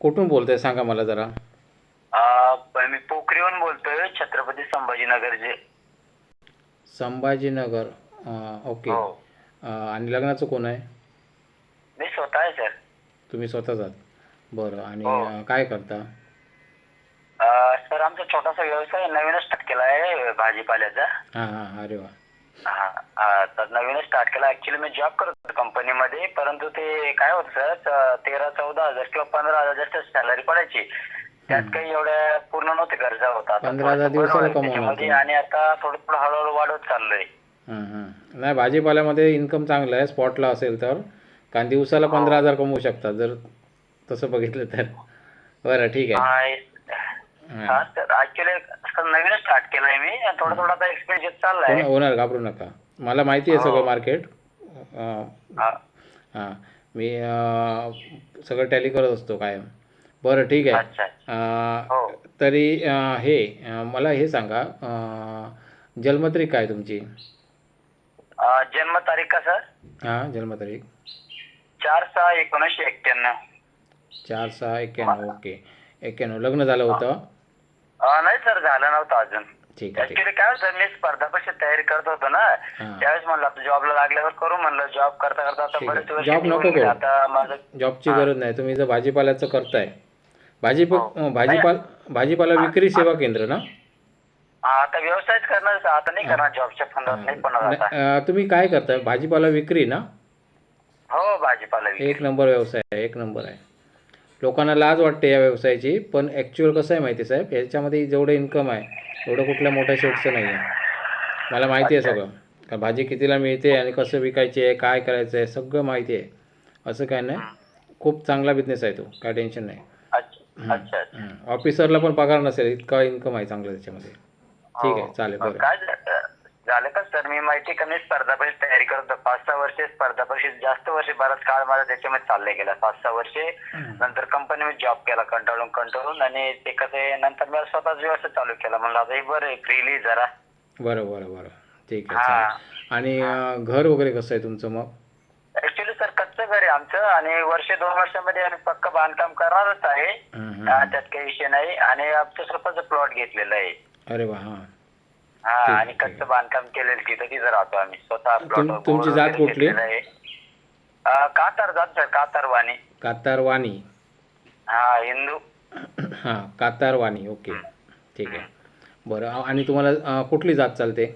कुठून बोलताय? सांगा मला जरा. मी पोखरीहून बोलतोय छत्रपती संभाजीनगर जे संभाजीनगर. अं, ओके. हो. अं, आणि लग्नाचं कोण आहे? मी स्वतः आहे सर. तुम्ही स्वतःच आहात. बरं आणि हो. अं, काय करता? अ, सर आमचा छोटासा व्यवसाय नवीनच स्टार्ट केला आहे भाजीपाल्याचा. हां हां अरे वा. हा, हा, तर नवीनच स्टार्ट केला. ऍक्च्युली मी जॉब करत कंपनीमध्ये परंतु ते काय होतं सर तेरा चौदा हजार किंवा पंधरा हजार जास्त सॅलरी पडायची. त्यात काही एवढ्या पूर्ण नव्हते गरजा होता. आता 15,000 थोडंसं दिवसाला बरं आहे कमवणार त्याच्यामध्ये तुम्ही. आणि आता थोडं थोडं हळूहळू वाढवत चाललंय. हां हां नाही भाजीपाल्यामध्ये इन्कम चांगलं आहे स्पॉटला असेल तर. कारण दिवसाला पंधरा हजार कमवू शकता जर तसं बघितलं तर. बरं ठीक आहे. हा, हे- हा सर ऍक्च्युली नवीनच स्टार्ट केलाय मी. थोडं थोडं आता एक्सपिरियन्स चाललाय. होणार होणार घाबरू नका. मला माहिती आहे सगळं मार्केट हा. मी सगळं टॅली करत असतो कायम. बरं ठीक आहे. हो. तरी हे मला हे सांगा. जन्मतारीख काय तुमची? अ, जन्म तारीख का सर हां जन्मतारीख. चार सहा एकोणीसशे एक्क्याण्णव. चार सहा एक्क्याण्णव ओके. एक्क्याण्णव. लग्न झालं होतं? नाही सर झालं नव्हतं अजून. ठीक आहे ऍक्च्युली काय होतं मी स्पर्धा परीक्षेत तयारी करत होतो ना. त्यावेळेस म्हणलं आता जॉबला लागल्यावर करू म्हणलं जॉब करता करता आता ठीक आहे. बरेच वर्ष जॉब नको निघून गेले. करू. आता माझं जॉबची गरज नाही. तुम्ही जर भाजीपाल्याचं करताय. भाजीप हो. भाजीपाल भाजीपाला विक्री सेवा केंद्र ना? हा, आता व्यवसायच करणार आता नाही करणार जॉबच्या फंडात नाही पण आता. अं, तुम्ही काय करताय? भाजीपाला विक्री ना? हो भाजीपाला विक्री. एक नंबर व्यवसाय आहे एक नंबर आहे. लोकांना लाज वाटते या व्यवसायाची पण ॲक्च्युअल कसं आहे माहिती आहे साहेब? याच्यामध्ये जेवढं इन्कम आहे एवढं कुठल्या मोठ्या शेटचं नाही आहे मला माहिती आहे सगळं. का भाजी कितीला मिळते आणि कसं विकायची आहे काय करायचं आहे सगळं माहिती आहे. असं काय नाही. खूप चांगला बिझनेस आहे तो. काय टेन्शन नाही. अच्छा अच्छा अच्छा. ऑफिसरला पण पगार नसेल. इतका इन्कम आहे चांगला त्याच्यामध्ये. ठीक आहे. चालेल बरं. झालं का सर मी माहिती का मी स्पर्धा परीक्षा तयारी करत होतो. पाच सहा वर्षे स्पर्धा परीक्षेत जास्त वर्ष बराच काळ माझा त्याच्यामध्ये चाललंय गेला. पाच सहा वर्षे. नंतर कंपनीमध्ये जॉब केला कंटाळून कंटाळून आणि ते कसं नंतर मी स्वतःच व्यवसाय चालू केला. म्हणलं आता हे बरं आहे फ्रीली जरा. बरं बरं बरं. ठीक आहे हा. चालेल. आणि घर वगैरे कसं आहे तुमचं मग? ऍक्च्युली सर कच्चं घर आहे आमचं. आणि वर्ष दोन वर्षामध्ये आम्ही पक्क बांधकाम करणारच आहे. हा, त्यात काही विषय नाही. आणि आमचं स्वतःच प्लॉट घेतलेलं आहे. अरे वा हां. हा आणि. कच्चं बांधकाम केलेलं तिथं तिथं राहतो आम्ही. स्वतः तुम- plot तुमची जात वगैरे कुठली? घेतलेलं आहे. अं, कातार जात सर कातारवाणी. कातारवाणी. हा हिंदू. हां कातारवाणी ओके. ठीक आहे. बरं आणि तुम्हाला अं, कुठली जात चालते?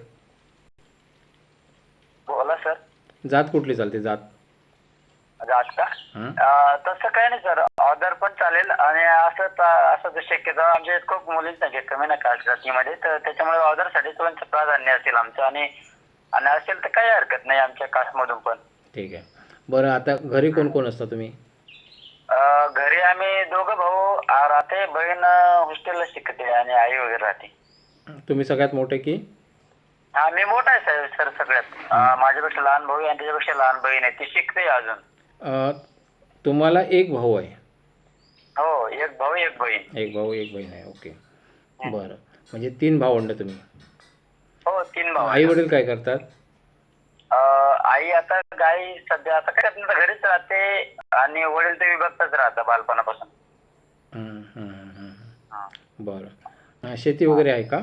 बोला सर. जात कुठली चालते जात? जात का? तसं काही नाही सर. ऑर्डर पण चालेल आणि असं असं शक्यतो आमच्या खूप मुलींचा संख्या कमी ना कास्ट जातीमध्ये तर त्याच्यामुळे ऑर्डरसाठी तुमचं प्राधान्य असेल आमचं आणि आणि असेल तर काही हरकत नाही आमच्या कास्टमधून पण. ठीक आहे. बरं आता घरी कोण कोण असता तुम्ही? घरी आम्ही दोघं भाऊ राहते बहीण हॉस्टेलला शिकते आणि आई वगैरे राहते. तुम्ही सगळ्यात मोठे की? हा मी मोठा आहे सर सर सगळ्यात माझ्यापेक्षा लहान भाऊ आहे आणि त्याच्यापेक्षा लहान बहीण आहे ती शिकते अजून. तुम्हाला एक भाऊ आहे. हो एक भाऊ एक बहीण. एक भाऊ एक बहीण आहे. ओके. बरं. म्हणजे तीन भावंड तुम्ही. हो तीन भाऊ आई वडील काय करतात? अं, आई आता गाई सध्या आता काय करत नाही, घरीच राहते आणि वडील ते विभक्तच राहतात बालपणापासून. हा. बरं. अं, शेती वगैरे आहे का?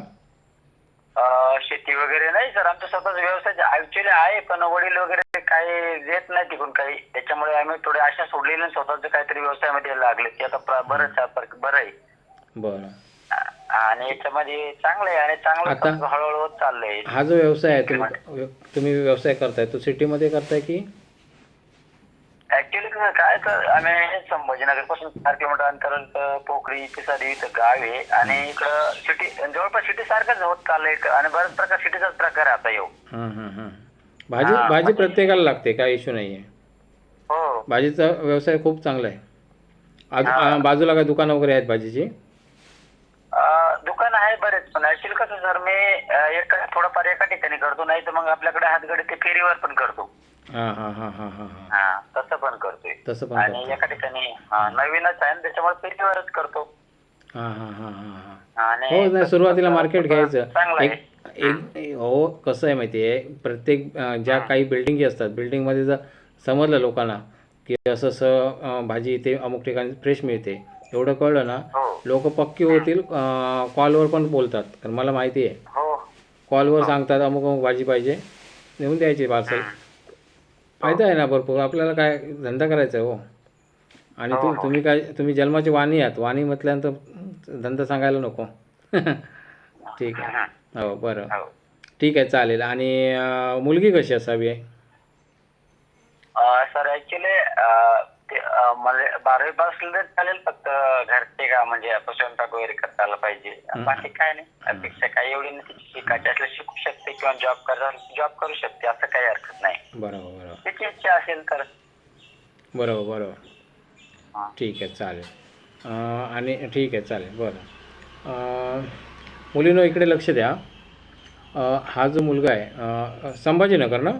अं, शेती वगैरे नाही सर. आमचा स्वतःचा व्यवसाय ऍक्च्युली आहे पण वडील वगैरे काही देत नाही तिकडून काही. त्याच्यामुळे आम्ही थोडे आशा सोडलेले आणि स्वतःच काहीतरी व्यवसायामध्ये लागले. ते आता प्र- बरंच आहे, पर- बरं आहे. बरं. आ- आणि याच्यामध्ये चांगलं आहे आणि चांगलं आता- हळूहळू होत चाललंय. हा जो व्यवसाय आहे तुम्ही तुम्ही व्यवसाय करताय तो सिटीमध्ये करताय की? ऍक्च्युली काय तर आम्ही संभाजीनगरपासून चार किलोमीटर अंतरावर पोखरी पिसारी इथं गाव आहे. आणि इकडं सिटी जवळपास सिटी सारखंच होत चाललंय. आणि बरेच प्रकार सिटीचाच प्रकार आहे आता येऊ. हां हां हां भाजी हा, भाजी म्हणजे- प्रत्येकाला लागते काय इश्यू नाही आहे हो. भाजीचा व्यवसाय खूप चांगला आहे. आज हा. आ, बाजूला काय दुकानं वगैरे आहेत भाजीची? अं, दुकान आहे बरेच पण ऍक्च्युली कसं सर मी अं, एक थोडंफार एका ठिकाणी करतो नाही तर मग आपल्याकडे हातगडी ते फेरीवर पण करतो. हां हां हां हां हां हां. हा तसं पण करतोय. तसं पण आणि करता एका ठिकाणी हा, नवीनच आहे त्याच्यामुळे फेरीवरच करतो. हां हां हां हां हां. आणि हो नाही सुरुवातीला मार्केट घ्यायचं. चांगलं आहे. एक हो कसं आहे माहिती आहे प्रत्येक ज्या काही बिल्डिंगी असतात बिल्डिंगमध्ये जर समजलं लोकांना की असं असं भाजी इथे अमुक ठिकाणी फ्रेश मिळते एवढं कळलं ना हो. लोक पक्की होतील कॉलवर पण बोलतात कारण मला माहिती आहे. हो. कॉलवर सांगतात अमुक अमुक भाजी पाहिजे नेऊन द्यायची पार्सल फायदा आहे ना भरपूर आपल्याला काय धंदा करायचा आहे हो. आणि तु तुम्ही काय तुम्ही जन्माची वाणी आहात वाणी म्हटल्यानंतर धंदा सांगायला नको. ठीक आहे. हो. बरं. हो. ठीक आहे चालेल. आणि अं, मुलगी कशी असावी? आहे सर ऍक्च्युली मला बारावी पास असलं तर चालेल फक्त घरचे का म्हणजे आपण स्वयंपाक वगैरे करता आला पाहिजे बाकी काय नाही. अपेक्षा काही एवढी नाही तिची शिकायची असलं शिकू शकते किंवा जॉब कर जॉब करू शकते असं काही हरकत नाही. बरोबर बरोबर. तिची इच्छा असेल तर. बरोबर बरोबर. हा. ठीक आहे चालेल. अं, आणि ठीक आहे चालेल बरं. अं, मुलीनं इकडे लक्ष द्या. हा जो मुलगा आहे संभाजीनगर ना?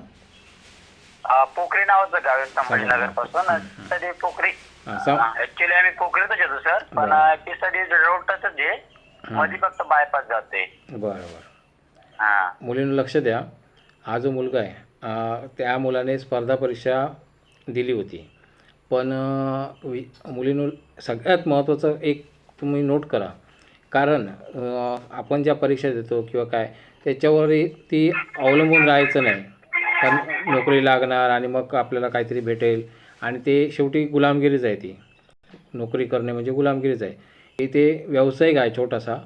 अं, पोखरी नावाचं गाव आहे संभाजीनगरपासून. सदी पोखरी. हां सं ऍक्च्युली आम्ही पोखरीतच येतो सर. पण ती सदी रोडच आहे मध्ये फक्त बायपास जाते. बरं बरं. हा. मुलीनं लक्ष द्या. हा जो मुलगा आहे अं, त्या मुलाने स्पर्धा परीक्षा दिली होती. पण अं, वि मुलीनं सगळ्यात महत्त्वाचं एक तुम्ही नोट करा. कारण आपण ज्या परीक्षा देतो किंवा काय त्याच्यावरही ती अवलंबून राहायचं नाही. कारण नोकरी लागणार आणि मग आपल्याला काहीतरी भेटेल आणि ते शेवटी गुलामगिरीच आहे ती. नोकरी करणे म्हणजे गुलामगिरीच आहे. इथे व्यावसायिक आहे छोटासा.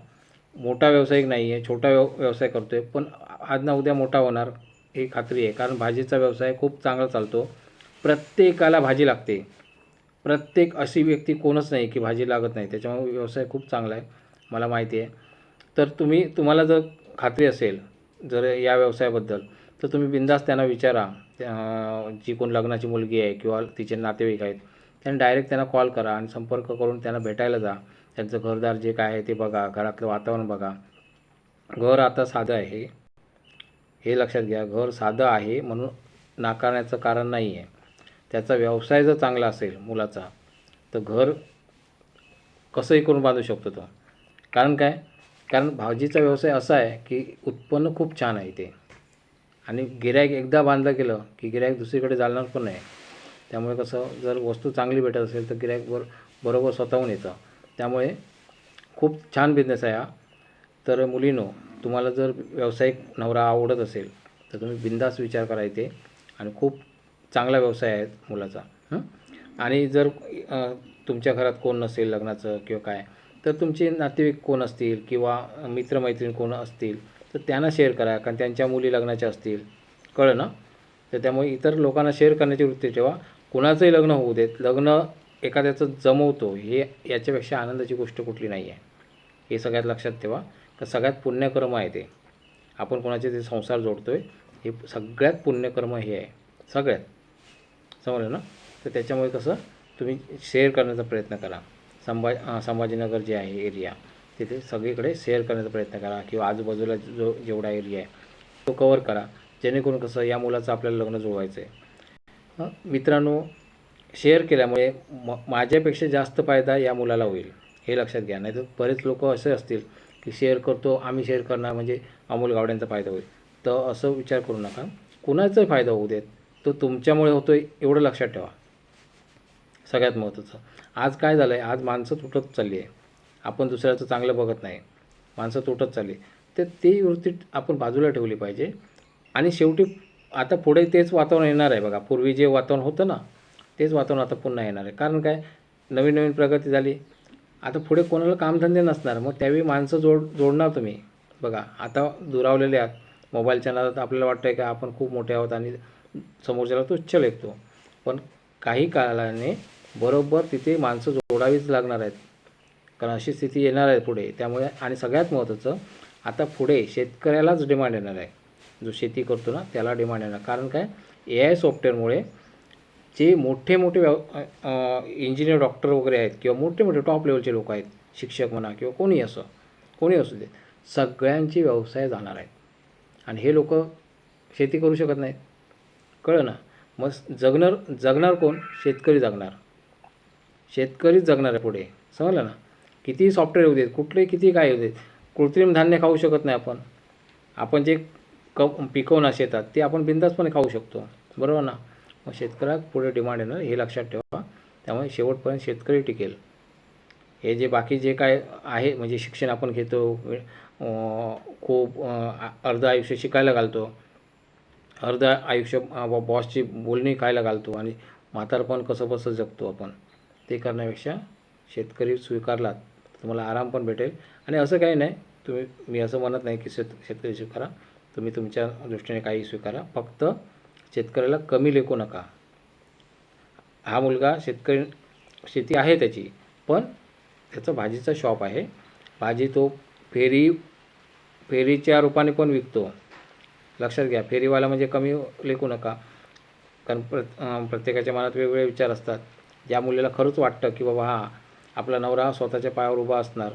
मोठा व्यावसायिक नाही आहे छोटा व्यव व्यवसाय करतो आहे पण आज ना उद्या मोठा होणार ही खात्री आहे. कारण भाजीचा व्यवसाय खूप चांगला चालतो. प्रत्येकाला भाजी लागते. प्रत्येक अशी व्यक्ती कोणच नाही की भाजी लागत नाही. त्याच्यामुळे व्यवसाय खूप चांगला आहे. मला माहिती आहे. तर तुम्ही तुम्हाला जर खात्री असेल जर या व्यवसायाबद्दल तर तुम्ही बिंदास त्यांना विचारा जी कोण लग्नाची मुलगी आहे किंवा तिचे नातेवाईक आहेत त्यांनी डायरेक्ट त्यांना कॉल करा आणि संपर्क करून त्यांना भेटायला जा. त्यांचं घरदार जे काय आहे ते बघा घरातलं वातावरण बघा. घर आता साधं आहे. हे लक्षात घ्या घर साधं आहे म्हणून नाकारण्याचं कारण नाही आहे त्याचा व्यवसाय जर चांगला असेल मुलाचा तर घर कसंही करून बांधू शकतो तो. कारण काय? कारण भाजीचा व्यवसाय असा आहे की उत्पन्न खूप छान आहे ते आणि गिरायक एकदा बांधलं गेलं की गिरायक दुसरीकडे जाणार पण नाही. त्यामुळे कसं जर वस्तू चांगली भेटत असेल तर गिरायक बर बरोबर स्वतःहून येतं. त्यामुळे खूप छान बिझनेस आहे हा. तर मुलीनो तुम्हाला जर व्यावसायिक नवरा आवडत असेल तर तुम्ही बिंदास विचार करा इथे. आणि खूप चांगला व्यवसाय आहे मुलाचा. आणि जर तुमच्या घरात कोण नसेल लग्नाचं किंवा काय तर तुमचे नातेवाईक कोण असतील किंवा मित्रमैत्रीण कोण असतील तर त्यांना शेअर करा कारण त्यांच्या मुली लग्नाच्या असतील. कळलं ना? तर त्यामुळे इतर लोकांना शेअर करण्याची वृत्ती ठेवा. कुणाचंही लग्न होऊ देत लग्न एखाद्याचं जमवतो हे याच्यापेक्षा आनंदाची गोष्ट कुठली नाही आहे हे सगळ्यात लक्षात ठेवा. का सगळ्यात पुण्यकर्म आहे ते. आपण कोणाचे ते संसार जोडतो आहे हे सगळ्यात पुण्यकर्म हे आहे. सगळ्यात. समजलं ना? तर त्याच्यामुळे कसं तुम्ही शेअर करण्याचा प्रयत्न करा. संभा संभाजीनगर जे आहे एरिया तिथे सगळीकडे शेअर करण्याचा प्रयत्न करा किंवा आजूबाजूला जो जेवढा एरिया आहे तो कवर करा. जेणेकरून कसं या मुलाचं आपल्याला लग्न जुळवायचं आहे. मित्रांनो शेअर केल्यामुळे म माझ्यापेक्षा जास्त फायदा या मुलाला होईल हे लक्षात घ्या. नाही तर बरेच लोक असे असतील की शेअर करतो आम्ही शेअर करणार म्हणजे अमोल गावड्यांचा फायदा होईल. तर असं विचार करू नका. कुणाचाही फायदा होऊ देत तो तुमच्यामुळे होतो आहे एवढं लक्षात ठेवा. सगळ्यात महत्त्वाचं आज काय झालं आहे आज माणसं तुटत चालली आहे. आपण दुसऱ्याचं चांगलं बघत नाही. माणसं तुटत चालली. तर ती वृत्ती आपण बाजूला ठेवली पाहिजे. आणि शेवटी आता पुढे तेच वातावरण येणार आहे बघा. पूर्वी जे वातावरण होतं ना तेच वातावरण आता पुन्हा येणार आहे. कारण काय? नवीन नवीन प्रगती झाली. आता पुढे कोणाला कामधंदे नसणार. मग त्यावेळी माणसं जोड जोडणार तुम्ही. बघा आता दुरावलेले आहात. मोबाईलच्या नादात आपल्याला वाटतं आहे का आपण खूप मोठे आहोत आणि समोरच्याला तुच्छ लेखतो. पण काही काळाने बरोबर तिथे माणसं जोडावीच लागणार आहेत. कारण अशी स्थिती येणार आहे पुढे. त्यामुळे आणि सगळ्यात महत्त्वाचं आता पुढे शेतकऱ्यालाच डिमांड येणार आहे. जो शेती करतो ना त्याला डिमांड येणार. कारण काय? ए आय सॉफ्टवेअरमुळे जे मोठे मोठे व्यव इंजिनियर डॉक्टर वगैरे आहेत किंवा मोठे मोठे टॉप लेवलचे लोक आहेत शिक्षक म्हणा किंवा कोणी असो कोणी असू दे सगळ्यांचे व्यवसाय जाणार आहेत. आणि हे लोक शेती करू शकत नाहीत. कळलं ना? मग जगणार जगणार कोण? शेतकरी जगणार. शेतकरीच जगणार आहे पुढे. समजलं ना? कितीही सॉफ्टवेअर येऊ देत कुठले किती काय येऊ देत कृत्रिम धान्य खाऊ शकत नाही आपण. आपण जे क पिकवणार शेतात ते आपण बिंदासपणे खाऊ शकतो. बरोबर ना? मग शेतकऱ्यात पुढे डिमांड येणार हे लक्षात ठेवा. त्यामुळे शेवटपर्यंत शेतकरी टिकेल. हे जे बाकी जे काय आहे म्हणजे शिक्षण आपण घेतो खूप अर्ध आयुष्य शिकायला घालतो. अर्ध आयुष्य बॉ- बॉसची बोलणी खायला घालतो आणि म्हातारपण कसं कसं जगतो आपण. ते करण्यापेक्षा शेतकरी स्वीकारलात तर तुम्हाला आराम पण भेटेल. आणि असं काही नाही तुम्ही मी असं म्हणत नाही की शेत शेतकरी स्वीकारा. तुम्ही तुमच्या दृष्टीने काही स्वीकारा. फक्त शेतकऱ्याला कमी लेखू नका. हा मुलगा शेतकरी शेती आहे त्याची पण त्याचं भाजीचं शॉप आहे. भाजी तो फेरी फेरीच्या रूपाने पण विकतो. लक्षात घ्या फेरीवाला म्हणजे कमी लेखू नका. कारण प्र प्रत्येकाच्या मनात वेगवेगळे विचार असतात. ज्या मुलीला खरंच वाटतं की बाबा हा आपला नवरा स्वतःच्या पायावर उभा असणार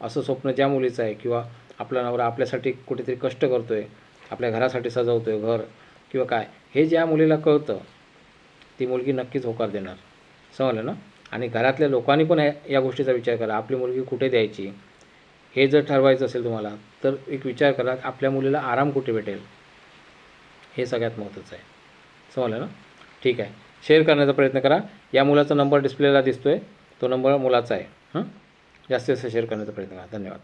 असं स्वप्न ज्या मुलीचं आहे किंवा आपला नवरा आपल्यासाठी कुठेतरी कष्ट करतो आहे आपल्या घरासाठी सजवतो आहे घर किंवा काय हे ज्या मुलीला कळतं ती मुलगी नक्कीच होकार देणार. समजलं ना? आणि घरातल्या लोकांनी पण या या गोष्टीचा विचार करा. आपली मुलगी कुठे द्यायची? हे जर ठरवायचं असेल तुम्हाला तर एक विचार करा आपल्या मुलीला आराम कुठे भेटेल? हे सगळ्यात महत्त्वाचं आहे. समजलं ना? ठीक आहे. शेअर करण्याचा प्रयत्न करा. या मुलाचा नंबर डिस्प्लेला दिसतो आहे तो नंबर मुलाचा आहे. हं? जास्तीत जास्त शेअर करण्याचा प्रयत्न करा. धन्यवाद.